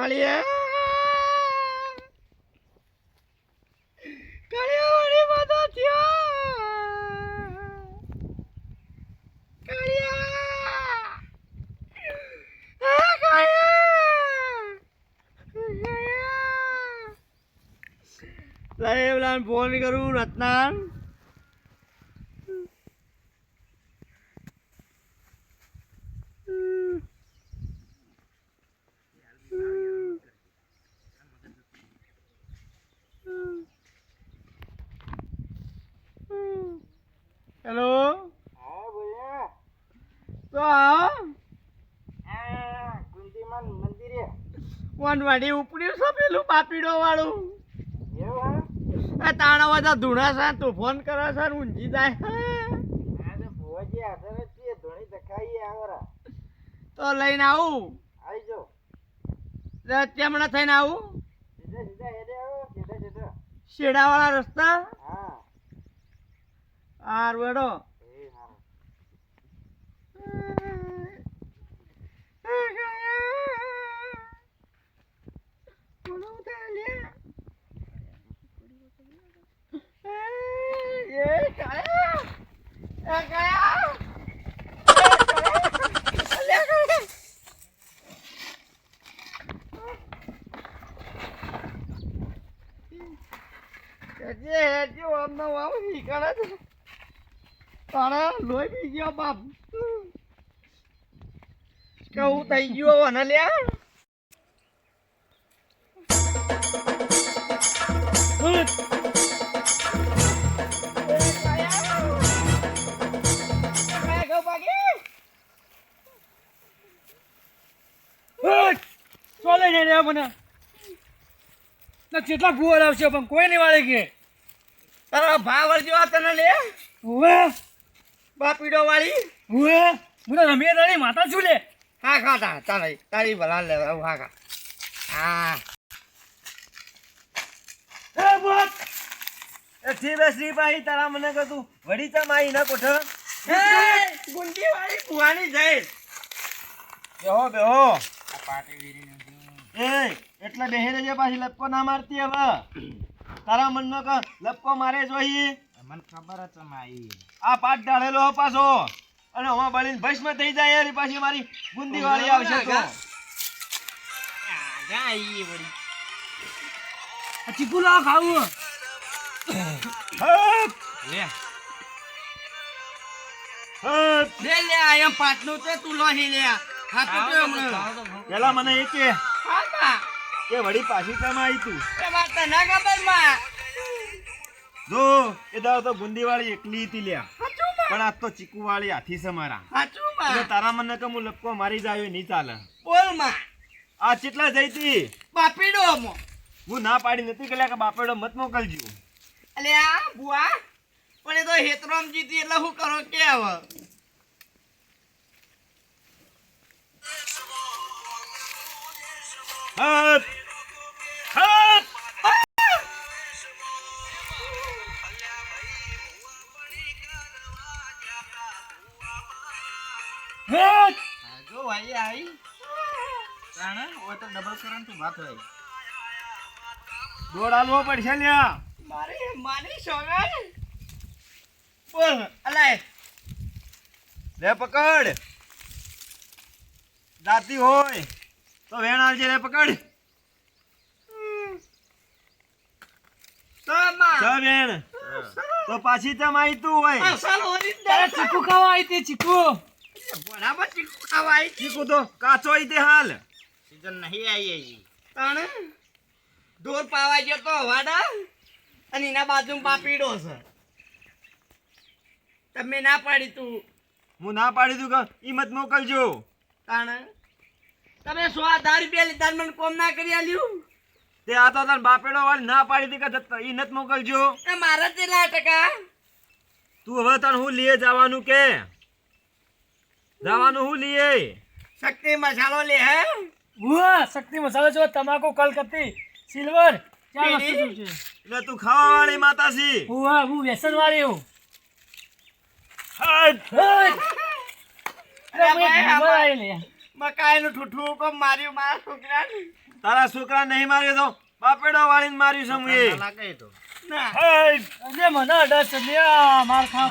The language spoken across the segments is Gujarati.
કાળિયા! કાળિયા વાળી માતા થયો! કાળિયા! કાળિયા! કાળિયા! સાહેબ ફોન કરું રત્નાન હેલો હા બોલ્યા તો કુંતીમાન મંદિરે. વનવાડી ઉપડ્યું છે પેલું વાળું? આ તાણા બધા ધૂણા છે તું ફોન કરે છે ને જાય. હા તો જ લઈને આવું. આવી જાઓ તેમણે થઈને આવું. સીધા સીધા હેડે આવો સીધા સીધા શેડાવાળા રસ્તા હા હાર વેડો એ હા તારા લોહી પી ગયો બાપ કેવું થઈ ગયું અને લ્યા ચોલે ને રે મને. ના કેટલા ભૂવા આવશે પણ કોઈ નહીં વાળે કે. તારા ભાવ જેવા તને લે. હુએ બાપીડો વાળી. હુએ મને રમીએ માતા છું લે. હા ખાતા તારી તારી ભલા લે હા ખા હા એ બોત એ ઠી બે શ્રી ભાઈ તારા મને કતું વડી ચમ આવી ના કોઠ ગુંડી વાળી કુવાની જઈશ બેહો બેહો એ એટલે બેહી જે પાછી લપકો ના મારતી હવે તારા મનનો ક લપકો મારે જોઈ મને ખબર જ આ પાટ ડાળેલો પાછો અને હવા બળીને ભસ્મ થઈ જાય યાર પાછી મારી ગુંદી વાળી આવશે તો. આ ચીકુ લાવ ખાવું! લે. લે આ એમ પાટલું તે તું લોહી લે. હા તો તે હમણાં પેલા મને એ કે કે વળી પાછી તમે આવી તું? એ વાત ના ખબરમાં જો એ દાવ તો ગુંદી વાળી એકલી હતી લ્યા. પણ આજ તો ચીકુ વાળી હાથી છે મારા. એટલે માં. તારા મને કે હું લપકો મારી જાય નહીં ચાલે. બોલમાં. આ ચેટલા જઈતી બાપીડો મો હું ના પાડી નથી કલ્યા કે બાપેડો મત મોકલજો. અલે આ બુઆ પણ એ તો હેતરામ જીતી એટલે હું કરો કે હવે? હપ! ભાઈ આવી તાણે? હોય તો ડબલ કરન તું વાત હોય. દોડ આલવો પડશે લ્યા. મારે મારી સોગન બોલ અલાય. લે પકડ. દાતી હોય તો વેણ આવજે લે પકડ. તો પાછી ચમ આવી તું હોય. તારે ચીકુ ખાવા આવી તે ચીકુ? બરાબર ચીકુ ખાવા આવી ચીકુ તો કાચો ઈ તે હાલ. સીઝન નહીં આવી હજી. તાણે? ઢોર પાવા ગયો તો વાડા? અને એના બાજુ પાપીડો છે. તમે ના પાડી તું. હું ના પાડી તું કે ઈ મત મોકલજો. તાણે? તમે સો હજાર રૂપિયા લીધા મને કોમ ના કરી આલ્યું? તે આ તો તને બાપેડો વાળી ના પાડી હતી કે ઈ નત મોકલજો. એ મારા તેલા ટકા. તું હવે તને હું લીએ જવાનું કે? જવાનું હું લીએ શક્તિ મસાલો લે હે? હુએ શક્તિ મસાલો જો તમાકુ કલકત્તી સિલ્વર ચાર વસ્તુ છે એટલે તું ખાવા વાળી માતાજી. હુએ હું વ્યસન વાળી હું મકાઈનું ઠૂઠું કોમ માર્યું મારા છોકરા તારા છોકરા નહીં માર્યો તો બાપેડો વાળીને માર્યું છે હું એ. લાગે તો. ના. મને અઢાર છે લે આ માર ખા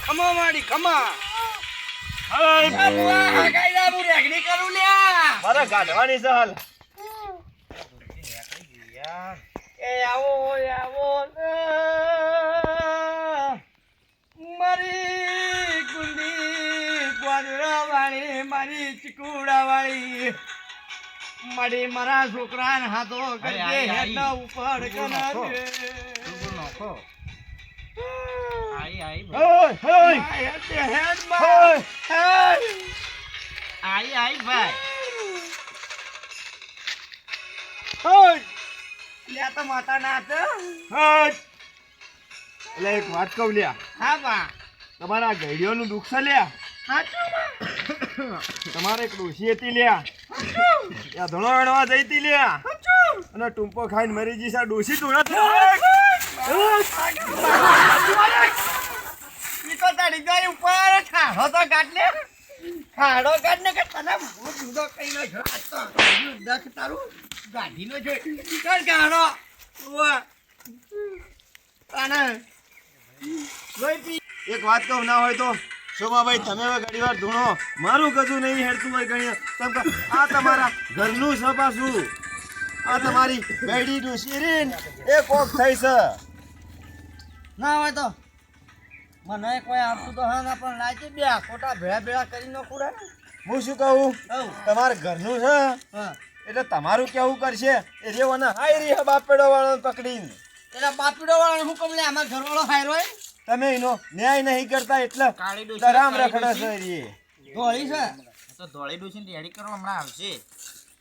ખમા માડી ખમા. મારે ગાઢવાની છે હાલ. એ આવો આવો. મારી ગુંડી ગોદડા વાળી મારી ચીકુડા વાળી મારી મારા છોકરાને હાથો કરજે હેઠા ઉપર કરાજે. હઈ, હઈ, આ હેઠે હેઠમાં. હઈ, લ્યા તો માતા નાચ એટલે એક વાત કહું લ્યા. હા બા. તમારા ગઈડીઓનું દુઃખ છે લ્યા. બા. તમારે ડોશી હતી લ્યા. ધણો વેણવા જઈ હતી લ્યા. અને ટૂંપો ખાઈને મરી જઈ છે ડોશી તું ઈ તો તારી ગાય ઉપર. ખાડો તો કાઢ લે. ખાડો કાઢ ને કે તને બહુ જુદો કઈ નો દખ તારું ગાઢી નો કર ખાડો ઉવા. તને એક વાત કહું ના હોય તો શોભાભાઈ તમે હવે ઘણી વાર ધૂણો. મારું કશું નહીં હેડતું હોય ઘણી કેમ આ તમારા ઘરનું સપાસું આ તમારી બેડીનું શીરીન. રીન એ કોક થઈ છે. ના હોય તો. મને કોઈ આપતું તો હા ના પણ લાજે બે ખોટા ભેળા ભેળા કરી નો કુડે હું શું કહું? તમારે ઘરનું છે? હા. એટલે તમારું કેવું કરશે? એ રેવાના હાય રી બાપેડો વાળો પકડીને. એટલે બાપીડો વાળો હુકમ લે અમાર ઘરવાળો હાયરો હે. તમે એનો ન્યાય નહીં કરતા એટલે તરામ રખડે છે રી. ધોળી છે? તો ધોળી ડોસી રેડી કરવા હમણાં આવશે.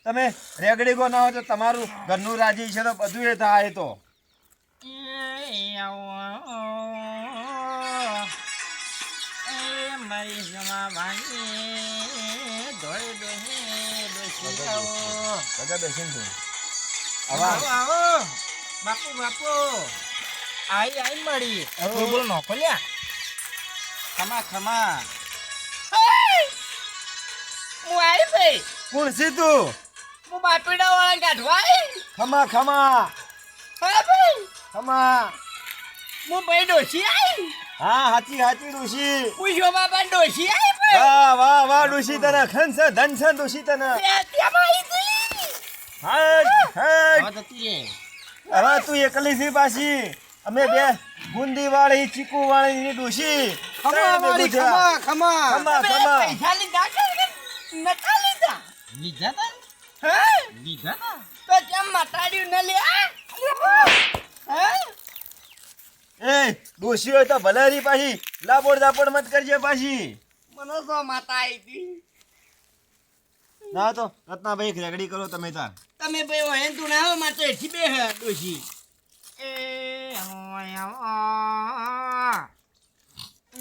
તમે રેગડી ગો ના હોય તો તમારું ઘરનું રાજી છે તો બધું એ થાય તો. બાપુ બાપુ. આઈ આઈ મળી. બોલ બોલ નોખો લ્યા. ખમા ખમા. હું! આઈ ભાઈ. કોણ છે તું? હું બાપીડા વાળા કાઢવા ખમા ખમા. હા ભાઈ. ખમા. હું ભાઈ ડોશી આઈ. હા હાચી હાચી ડોશી. પૂછો બાપા ડોશી આઈ ભાઈ. વાહ વાહ વાહ ડોશી તને. ખન છે ધન છે ડોશી તને. જતી રે હવે તું એકલી છે પાછી. અમે બે બુંદી વાળી ચીકુ વાળી ડોશી. ખમા વાળી ખમા ખમા. ખમા, ખમા. પૈસા લીધા કે નતા લીધા? લીધા તા? હે? લીધા તા? તો કેમ મટાડ્યું ન લે હે? એ ડોશી હોય તો ભલે રી પાછી. લાપોડ દાપોડ મત કરજે પાછી. મને તો માતા આવી હતી ના તો રત્નાભાઈ રેગડી કરો તમે તાર. તમે ભાઈ તું ના આવે મારે તો એથી બે હે ડોશી. એ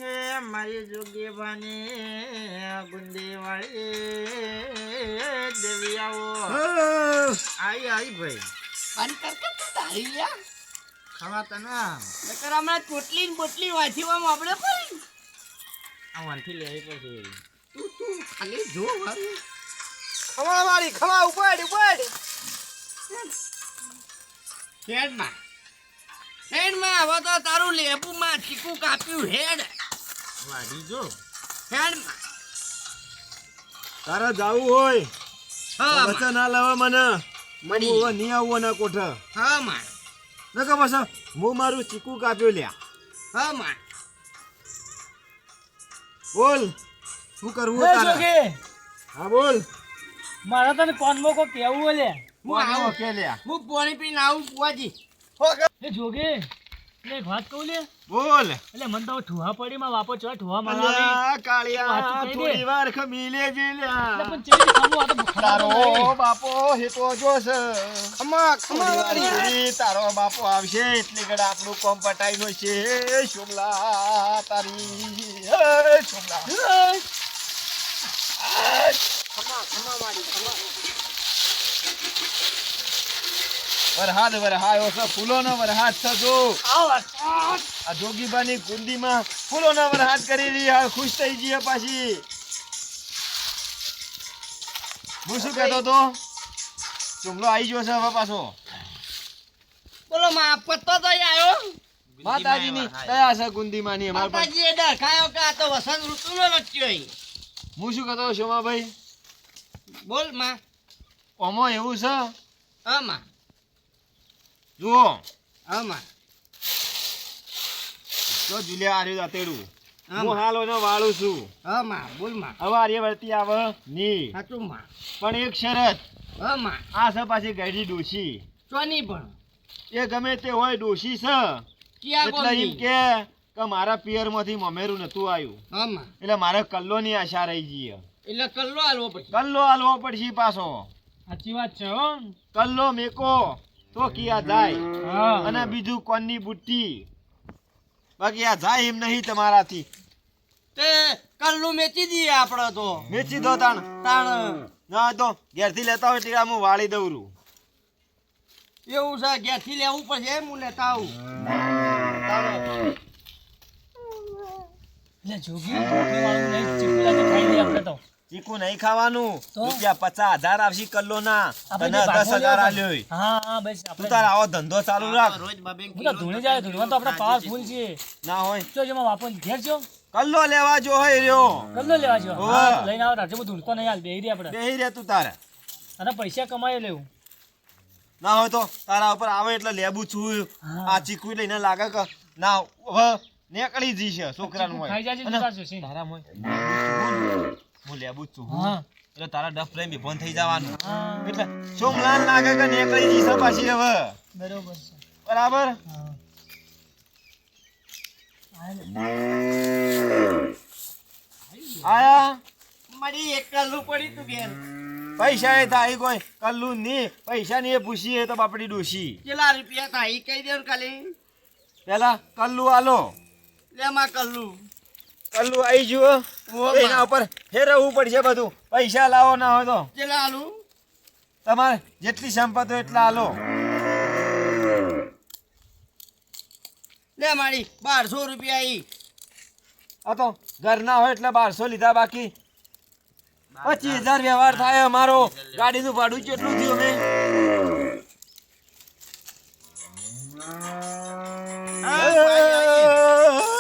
એ મારી જોગી બની ગુંદી વાળી દેવી આવો આઈ આઈ ભાઈ બંધ કર કે તું તારી લ્યા ખાવા તના નકર હમણાં ચોટલી ને બોટલી વાંચીવામાં આપણે પડી આ વાનથી લેવી પડશે તું તું ખાલી જો વાળી, ખવા વાળી ખમા ઉપાડ ઉપાડ હેડમાં હેડમાં હવે તો તારું લેબુમાં ચીકુ કાપ્યું હેડ. વાડી જો. હેડમાં તારા જાવું હોય હા માં. વચન ના લેવા મને. મળી. હું નહીં આવું ના કોઠા. હા માં નકર પાછા હું મારું ચીકુ કાપ્યું લ્યા. હા માં બોલ શું કરવું તારે? હા બોલ. મારા તને કોનમાં કોઈ કેવું લે? હું આવો. કે લ્યા? હું પાણી પીને આવું પુઆજી એ જોગે એટલે એક વાત કહું લે? બોલ. એટલે મને તો ઠુહા પડી માં વાપો ઠુહા કાળિયા. થોડી વાર ખમી પણ ખમું આ તો તારો બાપો હેતો જોશે ખમા થોડી વાર તારો બાપો આવશે એટલી ઘડી આપણું કોમ પટાઈ નો છે શુમલા તારી. શુમલા ખમા ખમા વાળી ખમા. વરહાદ વરહાયો છે ફૂલોનો વરહાદ થતો. આ જોગીબાની કુંડીમાં ફૂલોનો વરહાદ કરી રહ્યા ખુશ થઈ જઈએ પાછી. હું શું કહેતો તો ચુમલો આવી ગયો છે હવે પાછો. બોલો માં પત્તો તો આવ્યો? માતાજીની દયા છે કુંડીમાંની અમાર પર માતાજીએ ડરખાયો કે આ તો વસંત ઋતુનો નચ્યો. હું શું કહેતો શોમાભાઈ બોલમાં. ઓમો એવું છે? હા માં. જુઓ. આમાં. તો જુલિયા આર્યું દાતેડું. હા હાલ ઓને વાળું છું. હા માં બોલમાં હવે આર્યવર્તી આવે ની. સાચું માં પણ એક શરત હા માં આ છે પાછી ગઈડી ડોશી. ચોની પણ. એ ગમે તે હોય ડોશી છે. એટલે એમ કે કે મારા પિયરમાંથી મમેરું નતું આવ્યું હા માં એટલે મારે કલ્લોની આશા રહી ગઈ એટલે કલ્લો હાલવો પડશે. કલ્લો હાલવો પડશે પાછો. સાચી વાત છે હો. કલ્લો મેકો. તો કિયા જાય. અને બીજું કોનની બુટ્ટી? બાકી આ જાય એમ નહીં તમારાથી. તે કલ્લું મેચી દઈએ આપણે તો. વેચી દો તાણ. તાણ. ના તો ઘેરથી લેતા હોય ટીકા હું વાળી દઉં છું એવું છે ઘેરથી લેવું પડશે એમ હું લેતા આવું. એટલે જોગી વાળું નહીં ચીકુલા તો ખાઈ લઈએ આપણે તો. ચીકુ નહીં ખાવાનું. રૂપિયા પચાસ હજાર આવશે કલ્લો ના તને દસ હજાર આલ્યો પડે. હા હા બસ તું તારા આવો ધંધો ચાલુ રાખ. રોજ હું ધૂણી જાય ધૂણીમાં તો આપણે પાવરફુલ છે. ના હોય. જો જેમાં વાપો ઘેર છો કલ્લો લેવા જો હોય રહ્યો. કલ્લો લેવા જો. લઈને આવો રાજ્ય ધૂણતો નહીં હાલ બેહી રે આપણે. બેહી રે તું તારે. અને પૈસા કમાઈ લેવું. ના હોય તો તારા ઉપર આવે એટલે લેબુ છું. આ ચીકુ લઈને લાગે કે ના હવે નીકળી જી છે છોકરાનું હોય. તારા મોય. હું લેબુ છું હા. એટલે તારા ડફ લઈને ભીભોન થઈ જવાનું. એટલે સોમલાલ લાગે કે નીકળી જી છે પાછી હવે? બરોબર છે. બરાબર? આયા? મારી એક કલ્લું પડી તું ઘેર પૈસા એ થાય કોઈ કલ્લું ની પૈસા ની એ પૂછીએ તો બાપડી ડોશી. કેટલા રૂપિયા થાય કહી દે ને ખાલી. પેલા કલ્લું આલો. લેમાં કલ્લું. કલ્લું આવી જુઓ એના ઉપર ફેરવવું પડશે બધું. પૈસા લાવો ના હોય તો. કેટલા હાલું તમારે જેટલી સંપત્તિ હોય એટલા આલો. લે મારી બારસો રૂપિયા ઈ. આ તો ઘરના હોય એટલે બારસો લીધા બાકી. પચીસ હજાર વ્યવહાર થાય અમારો. ગાડીનું ભાડું કેટલું થયું મેં મારા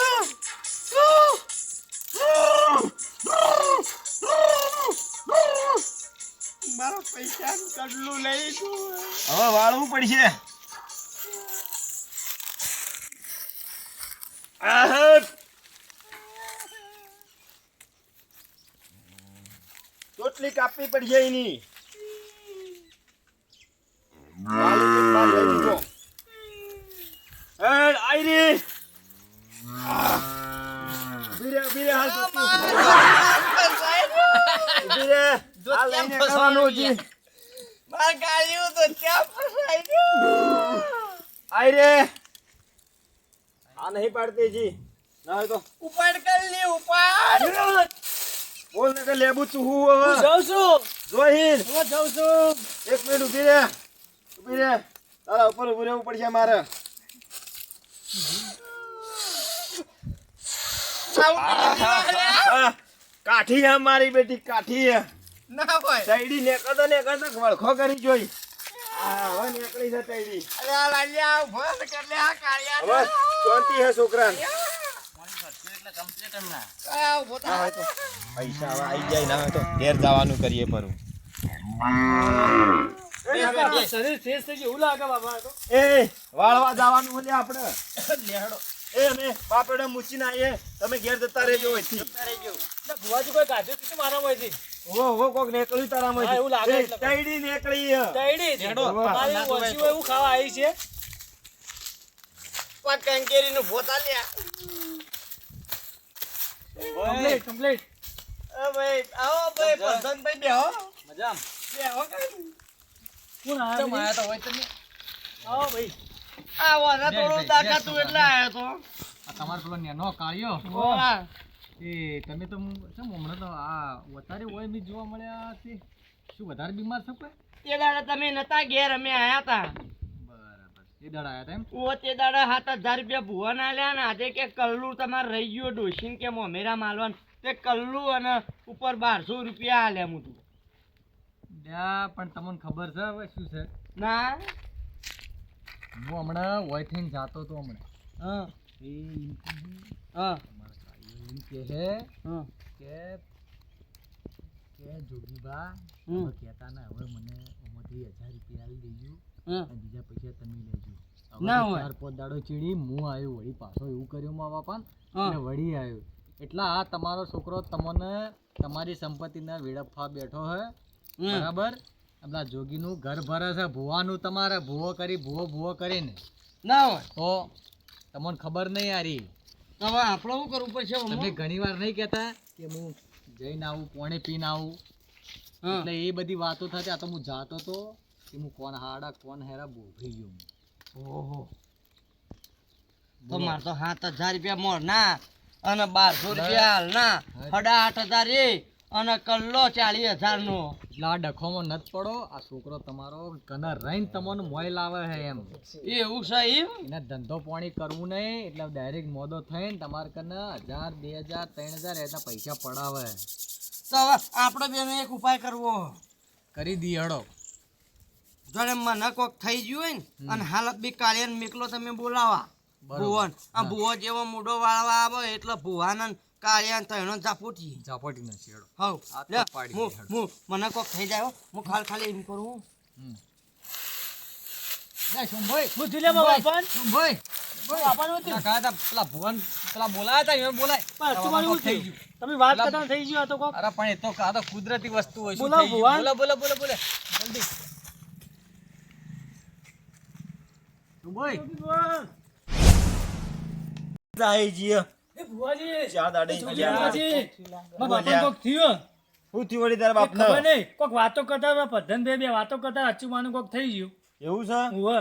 પૈસા હવે વાળવું પડશે! ચોટલી કાપવી પડશે એની. વાળું તો બાર લઈ લીધો. હેડ, આઈ રે. ઊભી રે, ઊભી રે, હાલ ચોટલી. ઊભી હાલ લઈને કરવાનું હજી. માર ગાડીઓ તો ત્યાં ફસાઈ ગયું? આઈ રે. આ નહીં પાડતી જી ના હોય તો. ઉપાડ કરી લે ઉપાડ. બોલ ને કે લેબુ છું હું હવે જાઉં છું. જોહીન હું જાઉં છું. એક મિનિટ ઊભી રે. ઊભી રે. તારા ઉપર ઊભું રહેવું પડશે મારે. કાઠી હે મારી બેટી કાઠી હે. ના હોય. તૈડી નેકળતો નેકળતો વળખો કરી જોઈ. આ હવે નીકળી છે તૈડી. અરે આ લાલિયા ઊભો કર આ કાળિયા હવે શાંતિ હે છોકરા ના હોય થા તો પૈસા આવી જાય ના હોય તો ઘેર જવાનું કરીએ પરું. શરીર ફ્રેશ થઈ ગયું. લાગે બાબા એ વાળવા જવાનું હોય આપણે. લેહડો એ અમે બાપડે મૂચીને આવીએ. તમે ઘેર જતા રહેજો અહીંથી. એટલે ભુવાજી કોઈ કાઢ્યું મારા માંથી ઓ હો કોક નીકળ્યું તારામાંથી. હા, એવું લાગે. તૈડી નીકળી. તૈડી છે. મારી ઓછી હોય એવું ખાવા આવી છે. પાંચ કંકેરી નું ભોતા લ્યા. Complete complete. અ ભાઈ આવો ભાઈ પસંદ ભાઈ બેહો. મજામ. બેહો કઈ કોણ આયા તો હોય તમે? આવો ભાઈ. આ વાના થોડું દાખા એટલે આયો તો. આ તમારો પેલો નેનો કાળિયો. ઓલા. એ તમે તો શું હમણાં તો આ વધારે હોય બી જોવા મળ્યા છે. શું વધારે બીમાર છો કોઈ? તે દાડા તમે નતા ઘેર અમે આયા તા. દાડા આયા હતા એમ? ઓ તે દાડા સાત હજાર રૂપિયા ભુવા ના લ્યા ને આજે કે કલ્લું તમારે રહી ગયો ડોશીન કે મોમેરા માલવાન. તે કલ્લું અને ઉપર બારસો રૂપિયા આલ્યા હું તું. પણ તમને ખબર છે હવે શું છે? ના. હું હમણાં વય થઈને જાતો તો હમણાં. હા. એ હા. એમ કે કે જોગીબા. હવે કહેતા ના હવે મને આમાંથી હજાર રૂપિયા આવી દેજો અને બીજા પૈસા તમે લેજો ના હોય. ચાર પાંચ દાડો ચીડી હું આવ્યો વળી પાછો એવું કર્યું મા બાપા હા. વળી આવ્યો એટલે આ તમારો છોકરો તમને તમારી સંપત્તિના વેડફવા બેઠો હે. બરાબર આપણા જોગીનું ઘર ભરે છે ભૂવાનું તમારે ભૂવો કરી ભૂવો ભૂવો કરીને ના હોય તો તમને ખબર નહીં યારી તો હવે આપણે શું કરવું પડશે તમે ઘણી વાર નહીં કહેતા કે હું જઈને આવું પોણે પીને આવું. એટલે એ બધી વાતો થતી આ તો હું જાતો તો કે હું કોણ હાડા કોણ હેરા બોભી ગયો. ઓહો. તો મારે તો સાત હજાર રૂપિયા મોર ના અને બારસો રૂપિયા હાલ ના સાડા આઠ હજાર એ. અને કલ્લો ચાલીસ હજાર નો આ ડખોમાં નથી પડો આ છોકરો તમારો કને રહીને તમને મોય લાવે છે એમ. એવું છે એમ? એને ધંધો પાણી કરવું નહીં એટલે ડાયરેક્ટ મોદો થઈને તમારે કને હજાર બે હજાર ત્રણ હજાર એના પૈસા પડાવે. તો આપણે બેનો એક ઉપાય કરવો. કરી દી હડો. જોડે મને કોક થઈ ગયું હોય ને અને હાલત બી કાળિયાને મેકલો તમે બોલાવા. ભુવન આ ભુવો જેવો મૂડો વાળવા આવે એટલે ભુવાને કાળિયાને તૈણો ઝાપોટી. ઝાપટી નથી હડો હવ. લે, હું હું મને કોક થઈ જાય હું. ખાલી ખાલી એમ કરું લે શુંભાઈ. હું જીલે બાપા પણ શુંભાઈ. બાપાનું હતું. પેલા કાયા તા પેલા ભુવન પેલા બોલાયા તા એમ બોલાય. પણ હજુ આમાં મારું કોક એવું થયું. તમે વાત કરતા થઈ ગયું તો કોક. અરે પણ એ તો કુદરતી વસ્તુ હોય. બોલો બોલો બોલો બોલો જલ્દી. જાય એ ભુવાજી. ચાર દાડે ભુવાજી. મારા બાપાને કોક થયું. હું થયું વળી તારા બાપને? ખબર નહીં. કોક વાતો કરતા હતા પધન બે બે વાતો કરતા અચુમાનું કોક થઈ ગયું. એવું છે? ઉવ્વ.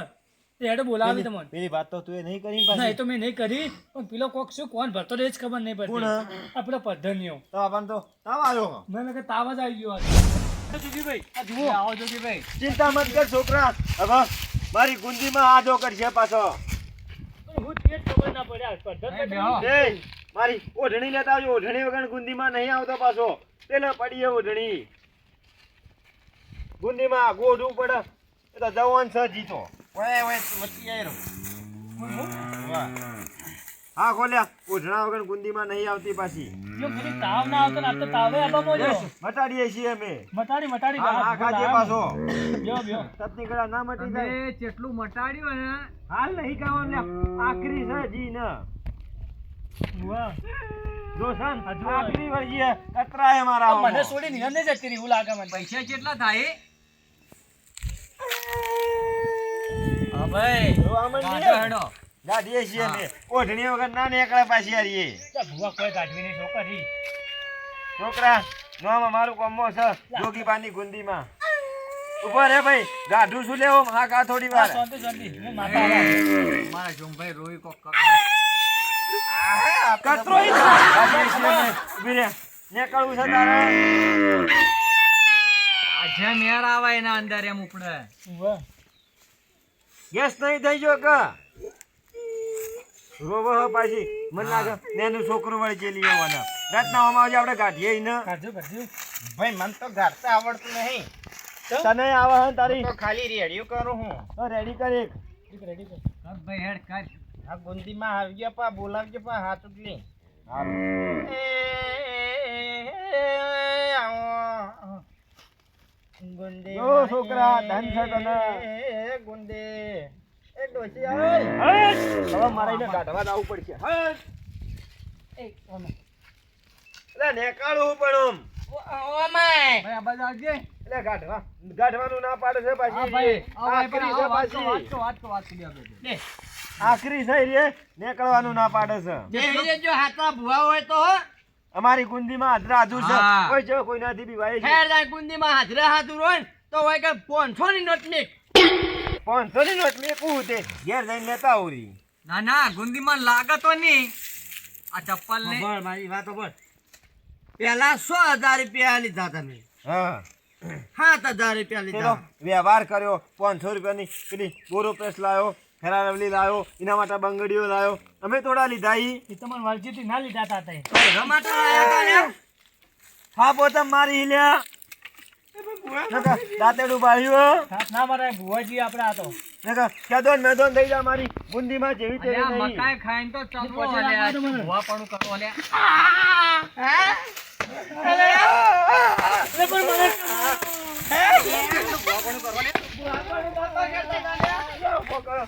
તે હેડો બોલાવે તમને. પેલી વાત તો તું નહીં કરી ના એ તો મેં નહીં કરી. પણ પેલો કોક શું કોણ ભરતો એ જ ખબર નહીં? પડતી. આ પેલો પધનિયો તો આપણને તો. તાવ આવ્યો મને કે તાવ જ આવી ગયો આજે. જોગીભાઈ આ જુઓ. આવો જોગીભાઈ ચિંતા મત કર છોકરા. હવે મારી ગુંજીમાં આજો કરશે પાછો. હું તે ખબર ના પડ્યા પધન એ મારી ઓઢણી લેતા આવજો. ઓઢણી વગર ગુંદીમાં નહીં આવતો પાછો. પેલો પડીએ ઓઢણી. ગુંદીમાં ગોઢું પડે. એ તો જવાન સહ જીતો. ઓય ઓય વચ્ચે આયરો. હા ખોલ્યા. ઉઠણા વગર ગુંદીમાં નહીં આવતી પાછી. જો તાવ ના આવતો ને આપ તો તાવે આપવા મોજો મટાડીએ છીએ અમે. મટાડી મટાડી હા ખાજે પાછો. જો જો તતની ગળા ના મટી જાય. એ જેટલું મટાડ્યું ને હાલ નહીં ખાવાનું. લ્યા આખરી છે જી ને. વાહ. જો હજુ આખરી વળગી કતરાય મારા મને છોડી નહીં જતી રહી હું લાગે મને. પૈસા કેટલા થાય? હા ભાઈ. માંડીએ. ગાંઠો હેડો. ગાડીએ છીએ અમે ઓઢણી વગર ના નીકળે પાછી હારીએ. ભૂવા કોઈ કાઢવી છોકરી. છોકરા નોમાં મારું કોમો છે જોગીબાની ગુંદીમાં. ઊભો રે ભાઈ ગાઢું શું લેવો? હા કા થોડી વાર. શાંતિ શાંતિ. હું માતા મારા જોમભાઈ રોઈ કોક કરો કતરો ઈ ના. ગાડીએ છીએ અમે. ઊભી રે. નીકળવું છે તારે. આજે મેર આવે એના અંદર એમ ઉપડે. ગેસ નહીં થઈ ગયો કે? રોવો હો પાછી. મને લાગે નેનું છોકરું વળી ચેલી આવવાના. રાતના આમાં આવજે આપણે ગાઢીએ ઈને. કાઢજો કાઢજો. ભાઈ મને તો ગાડતા આવડતું નહીં. તને આવે હે તારી? તો ખાલી રેડિયો કરું હું. તો રેડી કર એક. રેડી કર. હા ભાઈ હેડ કર આ ગુંદીમાં ગયા પા બોલાવજે પા હાથ ઉગલી ગુંદે છોકરા, ધન છે તને. ગુંદે. એ ડોશી આવે હવે મારે એને ગાઢવા જ પડશે. હટ! એટલે નેકાળવું પણ આમ. ઓમાય ભાઈ આ બાજુ આવજે. એટલે ગાઢવા. ગાઢવાનું ના પાડે છે પાછી. ભાઈ. આવો ભાઈ આખરી છે છે રે નીકળવાનું ના પાડે છે. જો હાથમાં ભૂવા હોય તો હો. અમારી ગુંદીમાં હાજરા હાજર છે. કોઈ જો કોઈ નથી બીવાય છે. ગુંદીમાં હાજરા હાજર હોય ને તો હોય કે પોનસો ની નોટ મેક પાંચસો ની નોટ મેકવું તે. ઘેર જઈને લેતા આવરી ના ના ગુંદીમાં લાગતો નહીં. આ ચપ્પલ ને બોલ મારી વાતો બોલ. પેલા સો હજાર રૂપિયા લીધા તમે. હા. સાત હજાર રૂપિયા લીધા. વ્યવહાર કર્યો પાંચસો રૂપિયાની પેલી બોરો પ્રેસ લાવ્યો ફેરા લવલી લાવ્યો એના માટે બંગડીઓ લાવ્યો. અમે થોડા લીધા ઈ. એ તમારે વાલજીથી ના લીધા હતા તે. હા પોતા મારી લ્યા. દાંતેડું બાળ્યું ના મારા ભુવાજી આપણે આ તો નકર કેદોન મેદોન થઈ જા મારી બુંદીમાં જેવી તેવી અલ્યા, નહીં મકાઈ ખાઈને તો ચલો પછી અલ્યા. મને. ભૂવાપણું કરો અલ્યા. રસ્તા પણ એ લ્યા. ભુવા પણ કરો દો ભુવા પણ જોગીભાઈ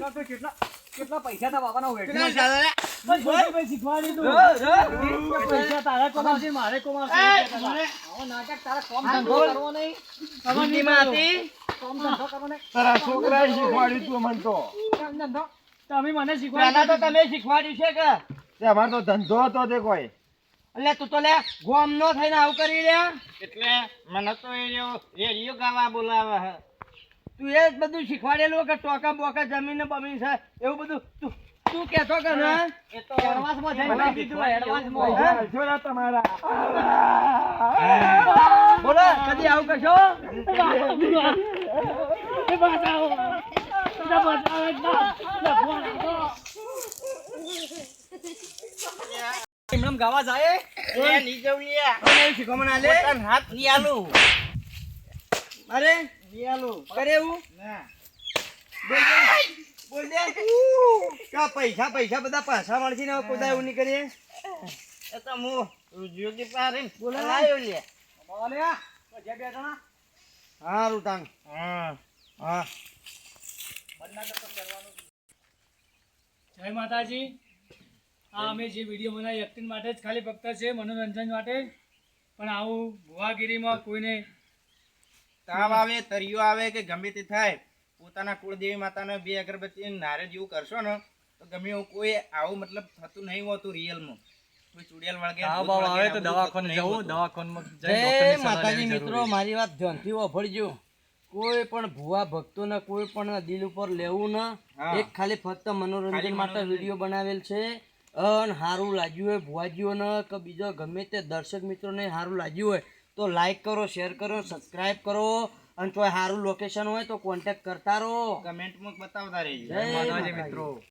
તો કેટલા કેટલા પૈસા તા બાપાના વેઠના છે. બસ જોગીભાઈ શીખવાડી તું પૈસા તારા કમાવશે મારે કમાવશે આવો નાટક તારા? કોમ ધંધો કરવો નહીં. કોમ ધંધો કરવો નહીં. તારા છોકરાએ શીખવાડ્યું તું મને તો. ધંધો. તમે મને પહેલા તો તમે શીખવાડ્યું છે કે? અમાર તો ધંધો હતો તે કોઈ. એટલે તું તો લે ગોમ નો થઈને આવું કરી લે. એટલે મને તો એ રેડિયો ગાવા બોલાવે હે. તું એ જ બધું શીખવાડેલું કે ટોકા બોકા જમીન ને બમીન છે એવું બધું તું તું કેતો કે ના એ તો એડવાન્સમાં જઈને દીધું એડવાન્સમાં. હલશો ના તમારા. બોલો કદી આવું કશો એ બચાવો એ ના ફોન આપો ગાવા જાય? એ ની જવું લે મને આલે. હાથની આલું. અરે ની કરે એવું? બોલ બોલ. દે કા પૈસા પૈસા બધા પાછા મળશે ને દાડે એવું નહીં કરીએ. એ તો હું જોગી પારે બોલાયો લે અલ્યા, જે બે જણા. હારું તાંગ હા હા. જય માતાજી. આ અમે જે વીડિયો બનાવી એક્ટિંગ માટે જ ખાલી ફક્ત છે મનોરંજન માટે. પણ આવું ભુવાગીરીમાં કોઈને તાવ આવે તરિયો આવે કે ગમે તે થાય પોતાના કુળદેવી માતાને બે અગરબત્તી નારે જેવું કરશો ને તો ગમે એવું કોઈ આવું મતલબ થતું નહીં હોતું રિયલમાં. કોઈ મિત્રો પણ ભુવા ભક્તોને કોઈ પણ દિલ ઉપર લેવું ના એક ખાલી ફક્ત મનોરંજન માટે વીડિયો બનાવેલ છે. અન સારું લાગ્યું હોય ભુવાજીઓને કે બીજો ગમે તે દર્શક મિત્રોને સારું લાગ્યું હોય તો લાઈક કરો શેર કરો સબસ્ક્રાઇબ કરો. અને કોઈ સારું લોકેશન હોય તો કોન્ટેક્ટ કરતા રહો. કમેન્ટમાં બતાવતા રહેજો. મિત્રો.